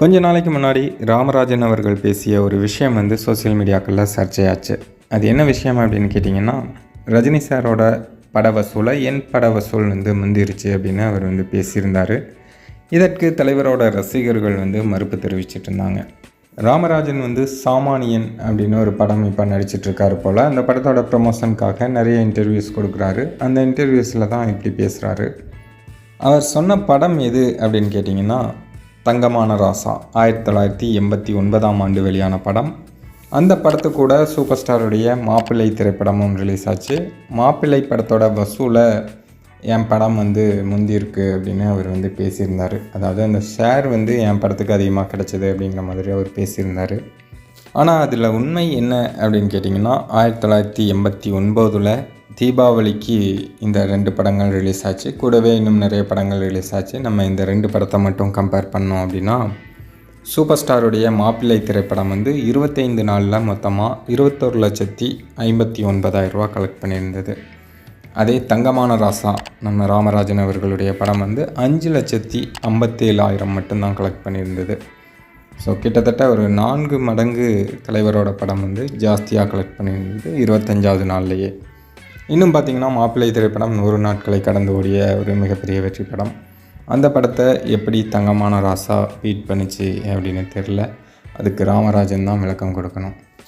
கொஞ்ச நாளைக்கு முன்னாடி ராமராஜன் அவர்கள் பேசிய ஒரு விஷயம் வந்து சோஷியல் மீடியாக்களில் சர்ச்சையாச்சு. அது என்ன விஷயம் அப்படின்னு கேட்டிங்கன்னா ரஜினி சாரோட பட வசூலை என் பட வசூல் வந்து முந்திருச்சு அப்படின்னு அவர் வந்து பேசியிருந்தார். இதற்கு தலைவரோட ரசிகர்கள் வந்து மறுப்பு தெரிவிச்சிட்டு இருந்தாங்க ராமராஜன் வந்து சாமானியன் அப்படின்னு ஒரு படம் இப்போ நடிச்சிட்ருக்காரு போல் அந்த படத்தோட ப்ரமோஷனுக்காக நிறைய இன்டர்வியூஸ் கொடுக்குறாரு. அந்த இன்டர்வியூஸில் தான் இப்படி பேசுகிறாரு அவர் சொன்ன படம் எது அப்படின்னு கேட்டிங்கன்னா தங்கமான ராசா ஆயிரத்தி தொள்ளாயிரத்தி எண்பத்தி ஒன்பதாம் ஆண்டு வெளியான படம். அந்த படத்து கூட சூப்பர் ஸ்டாருடைய மாப்பிள்ளை திரைப்படமும் ரிலீஸ் ஆச்சு. மாப்பிள்ளை படத்தோட வசூலை என் படம் வந்து முந்திருக்கு அப்படின்னு அவர் வந்து பேசியிருந்தார். அதாவது அந்த ஷேர் வந்து என் படத்துக்கு அதிகமாக கிடச்சிது அப்படிங்கிற மாதிரி அவர் பேசியிருந்தார். ஆனால் அதில் உண்மை என்ன அப்படின்னு கேட்டிங்கன்னா ஆயிரத்தி தொள்ளாயிரத்தி எண்பத்தி ஒன்பதில் தீபாவளிக்கு இந்த ரெண்டு படங்கள் ரிலீஸ் ஆச்சு. கூடவே இன்னும் நிறைய படங்கள் ரிலீஸ் ஆச்சு. நம்ம இந்த ரெண்டு படத்தை மட்டும் கம்பேர் பண்ணோம் அப்படின்னா சூப்பர் ஸ்டாருடைய மாப்பிள்ளை திரைப்படம் வந்து இருபத்தைந்து நாளில் மொத்தமாக இருபத்தொரு லட்சத்தி ஐம்பத்தி ஒன்பதாயிரரூபா கலெக்ட் பண்ணியிருந்தது. அதே தங்கமான ராசா நம்ம ராமராஜன் அவர்களுடைய படம் வந்து அஞ்சு லட்சத்தி ஐம்பத்தேழாயிரம் மட்டும்தான் கலெக்ட் பண்ணியிருந்தது. ஸோ கிட்டத்தட்ட ஒரு நான்கு மடங்கு தலைவரோட படம் வந்து ஜாஸ்தியாக கலெக்ட் பண்ணியிருந்தது இருபத்தஞ்சாவது நாள்லேயே. இன்னும் பார்த்திங்கன்னா மாப்பிள்ளை திரைப்படம் நூறு நாட்களை கடந்து ஓடிய ஒரு மிகப்பெரிய வெற்றி படம். அந்த படத்தை எப்படி தங்கமான ராசா பீட் பண்ணிச்சு அப்படின்னு தெரில அதுக்கு ராமராஜன் தான் விளக்கம் கொடுக்கணும்.